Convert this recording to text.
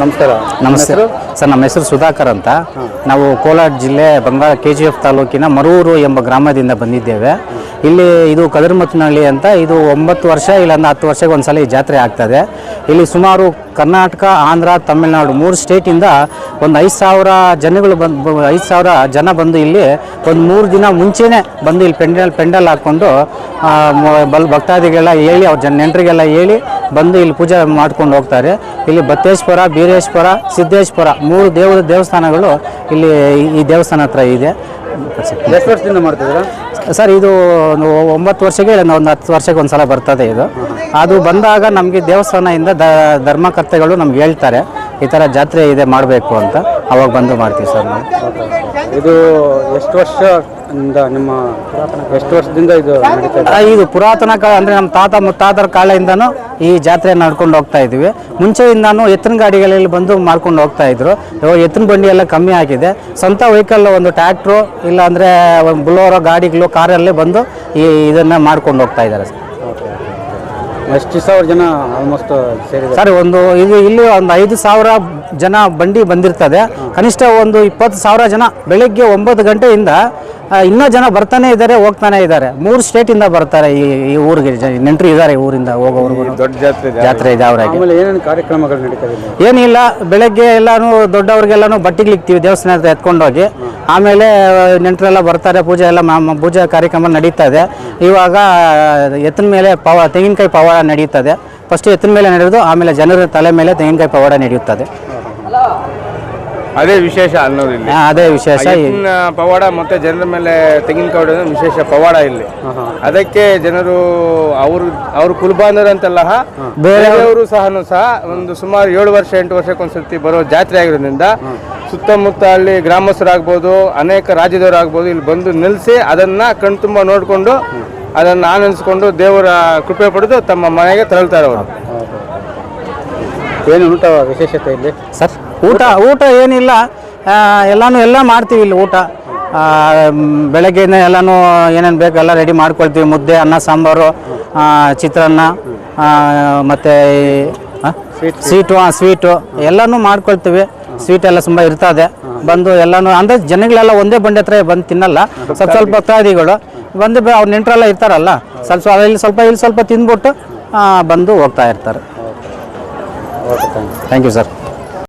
ನಮಸ್ಕಾರ. ನಮಸ್ತೆ. ಸರ್ ನಮ್ಮ ಹೆಸರು ಸುಧಾಕರ್ ಅಂತ. ನಾವು ಕೋಲಾರ ಜಿಲ್ಲೆ ಬಂಗಾಳ ಕೆ ಜಿ ಎಫ್ ತಾಲೂಕಿನ ಮರೂರು ಎಂಬ ಗ್ರಾಮದಿಂದ ಬಂದಿದ್ದೇವೆ. ಇಲ್ಲಿ ಇದು ಕದರ್ಮತ್ನಹಳ್ಳಿ ಅಂತ ಇದು ಒಂಬತ್ತು ವರ್ಷ ಇಲ್ಲಾಂದ್ರೆ ಹತ್ತು ವರ್ಷಕ್ಕೆ ಒಂದ್ಸಲ ಈ ಜಾತ್ರೆ ಆಗ್ತದೆ. ಇಲ್ಲಿ ಸುಮಾರು ಕರ್ನಾಟಕ ಆಂಧ್ರ ತಮಿಳುನಾಡು ಮೂರು ಸ್ಟೇಟಿಂದ ಒಂದು ಐದು ಸಾವಿರ ಜನಗಳು ಬಂದು ಐದು ಸಾವಿರ ಜನ ಬಂದು ಇಲ್ಲಿ ಒಂದು ಮೂರು ದಿನ ಮುಂಚೆನೇ ಬಂದು ಇಲ್ಲಿ ಪೆಂಡಲ್ ಪೆಂಡಲ್ ಹಾಕ್ಕೊಂಡು ಬಲ್ ಭಕ್ತಾದಿಗೆಲ್ಲ ಹೇಳಿ ಅವ್ರ ಜನ ನೆಂಟರಿಗೆಲ್ಲ ಹೇಳಿ ಬಂದು ಇಲ್ಲಿ ಪೂಜೆ ಮಾಡ್ಕೊಂಡು ಹೋಗ್ತಾರೆ. ಇಲ್ಲಿ ಬತ್ತೇಶ್ವರ ಬೀರೇಶ್ವರ ಸಿದ್ದೇಶ್ವರ ಮೂರು ದೇವರ ದೇವಸ್ಥಾನಗಳು ಇಲ್ಲಿ ಈ- ದೇವಸ್ಥಾನ ಹತ್ರ ಇದೆ. ಎಷ್ಟು ವರ್ಷದಿಂದ ಮಾಡ್ತಿದ್ದೀರಾ ಸರ್ ಇದು ಒಂದು ಒಂಬತ್ತು ವರ್ಷಕ್ಕೆ ಒಂದು ಹತ್ತು ವರ್ಷಕ್ಕೆ ಒಂದು ಸಲ ಬರ್ತದೆ ಇದು. ಅದು ಬಂದಾಗ ನಮಗೆ ದೇವಸ್ಥಾನದಿಂದ ದ ಧರ್ಮಕರ್ತೆಗಳು ನಮ್ಗೆ ಹೇಳ್ತಾರೆ ಈ ಥರ ಜಾತ್ರೆ ಇದೆ ಮಾಡಬೇಕು ಅಂತ. ಅವಾಗ ಬಂದು ಮಾಡ್ತೀವಿ ಸರ್ ನಾವು. ಇದು ಎಷ್ಟು ವರ್ಷ ನಿಮ್ಮ ಎಷ್ಟು ವರ್ಷದಿಂದ ಇದು ಇದು? ಪುರಾತನ ಕಾಲ ಅಂದರೆ ನಮ್ಮ ತಾತ ಮುತ್ತಾತರ ಕಾಲದಿಂದನೂ ಈ ಜಾತ್ರೆ ನಡ್ಕೊಂಡು ಹೋಗ್ತಾ ಇದ್ದೀವಿ. ಮುಂಚೆಯಿಂದನೂ ಎತ್ತಿನ ಗಾಡಿಗಳಲ್ಲಿ ಬಂದು ಮಾಡ್ಕೊಂಡು ಹೋಗ್ತಾ ಇದ್ರು. ಇವಾಗ ಎತ್ತಿನ ಬಂಡಿ ಎಲ್ಲ ಕಮ್ಮಿ ಆಗಿದೆ. ಸ್ವಂತ ವೆಹಿಕಲ್ ಒಂದು ಟ್ಯಾಕ್ಟ್ರು ಇಲ್ಲಾಂದರೆ ಬುಲೋರೋ ಗಾಡಿಗಳು ಕಾರಲ್ಲೇ ಬಂದು ಈ ಇದನ್ನು ಮಾಡ್ಕೊಂಡು ಹೋಗ್ತಾ ಇದ್ದಾರೆ ಎಷ್ಟು ಸಾವಿರ ಜನ ಆಲ್ಮೋಸ್ಟ್ ಸರಿ ಸರ್ ಒಂದು ಇದು ಇಲ್ಲಿ ಒಂದು ಐದು ಸಾವಿರ ಜನ ಬಂಡಿ ಬಂದಿರ್ತದೆ. ಕನಿಷ್ಠ ಒಂದು ಇಪ್ಪತ್ತು ಸಾವಿರ ಜನ ಬೆಳಗ್ಗೆ ಒಂಬತ್ತು ಗಂಟೆಯಿಂದ ಇನ್ನೂ ಜನ ಬರ್ತಾನೆ ಇದ್ದಾರೆ ಹೋಗ್ತಾನೆ ಇದ್ದಾರೆ. ಮೂರು ಸ್ಟೇಟಿಂದ ಬರ್ತಾರೆ ಈ ಈ ಊರಿಗೆ ನೆಂಟ್ರಿ ಇದ್ದಾರೆ ಊರಿಂದ ಹೋಗೋರು ದೊಡ್ಡ ಜಾತ್ರೆ ಜಾತ್ರೆ ಇದೆ ಅವರಾಗಿ ಆಮೇಲೆ ಏನೇನು ಕಾರ್ಯಕ್ರಮಗಳು ನಡೀತಾ ಇದೆ ಏನಿಲ್ಲ ಬೆಳಗ್ಗೆ ಎಲ್ಲಾನು ದೊಡ್ಡವ್ರಿಗೆಲ್ಲಾನು ಬಟ್ಟೆಗಳಿಕ್ತೀವಿ ದೇವಸ್ಥಾನ ಹತ್ರ ಎತ್ಕೊಂಡೋಗಿ. ಆಮೇಲೆ ನೆಂಟರೆಲ್ಲ ಬರ್ತಾರೆ ಪೂಜೆ ಎಲ್ಲ ಮಾ- ಪೂಜೆ ಕಾರ್ಯಕ್ರಮ ನಡೀತಾ ಇದೆ. ಇವಾಗ ಎತ್ತಿನ ಮೇಲೆ ಪವ ತೆಂಗಿನಕಾಯಿ ಪವಾಡ ನಡೆಯುತ್ತದೆ ಫಸ್ಟ್ ಎತ್ತಿನ ಮೇಲೆ ನಡೆಯೋದು ಆಮೇಲೆ ಜನರ ತಲೆ ಮೇಲೆ ತೆಂಗಿನಕಾಯಿ ಪವಾಡ ನಡೆಯುತ್ತದೆ. ಅದೇ ವಿಶೇಷ ಅನ್ನೋದಿಲ್ಲ. ಅದೇ ವಿಶೇಷ. ಪವಾಡ ಮತ್ತೆ ಜನರ ಮೇಲೆ ತೆಂಗಿನಕಾಯಿ ವಿಶೇಷ ಪವಾಡ ಇಲ್ಲಿ. ಅದಕ್ಕೆ ಜನರು ಅವರು ಅವ್ರ ಕುಲಬಾಂಧರಂತೆಲ್ಲ ಬೇರೆಯವರು ಸಹ ಸಹ ಒಂದು ಸುಮಾರು ಏಳು ವರ್ಷ ಎಂಟು ವರ್ಷಕ್ಕೊಂದ್ಸತಿ ಬರೋ ಜಾತ್ರೆ ಆಗಿರೋದ್ರಿಂದ ಸುತ್ತಮುತ್ತ ಅಲ್ಲಿ ಗ್ರಾಮಸ್ಥರಾಗ್ಬೋದು ಅನೇಕ ರಾಜ್ಯದವರಾಗ್ಬೋದು ಇಲ್ಲಿ ಬಂದು ನಿಲ್ಲಿಸಿ ಅದನ್ನು ಕಣ್ತುಂಬ ನೋಡಿಕೊಂಡು ಅದನ್ನು ಆನಂದಿಸ್ಕೊಂಡು ದೇವರ ಕೃಪೆ ಪಡೆದು ತಮ್ಮ ಮನೆಗೆ ತೆರಳ್ತಾರೆ ಅವರು. ಏನು ಊಟ ವಿಶೇಷತೆ ಇಲ್ಲಿ? ಸರ್ ಊಟ ಊಟ ಏನಿಲ್ಲ. ಎಲ್ಲನೂ ಎಲ್ಲ ಮಾಡ್ತೀವಿ ಇಲ್ಲಿ ಊಟ. ಬೆಳಗ್ಗೆಯಿಂದ ಎಲ್ಲನೂ ಏನೇನು ಬೇಕು ಎಲ್ಲ ರೆಡಿ ಮಾಡ್ಕೊಳ್ತೀವಿ. ಮುದ್ದೆ ಅನ್ನ ಸಾಂಬಾರು ಚಿತ್ರಾನ್ನ ಮತ್ತು? ಸ್ವೀಟು ಹಾಂ ಸ್ವೀಟು ಎಲ್ಲನೂ ಮಾಡ್ಕೊಳ್ತೀವಿ. ಸ್ವೀಟ್ ಎಲ್ಲ ತುಂಬ ಇರ್ತದೆ. ಬಂದು ಎಲ್ಲಾನು ಅಂದರೆ ಜನಗಳೆಲ್ಲ ಒಂದೇ ಬಂಡೆ ಹತ್ರ ಬಂದು ತಿನ್ನಲ್ಲ. ಸ್ವಲ್ಪ ಸ್ವಲ್ಪ ಭಕ್ತಾದಿಗಳು ಬಂದು ಅವ್ರ ನೆಂಟರೆಲ್ಲ ಇರ್ತಾರಲ್ಲ ಸ್ವಲ್ಪ ಸ್ವಲ್ಪ ಇಲ್ಲಿ ಸ್ವಲ್ಪ ಇಲ್ಲಿ ಸ್ವಲ್ಪ ತಿಂದ್ಬಿಟ್ಟು ಬಂದು ಹೋಗ್ತಾ ಇರ್ತಾರೆ. Thank you sir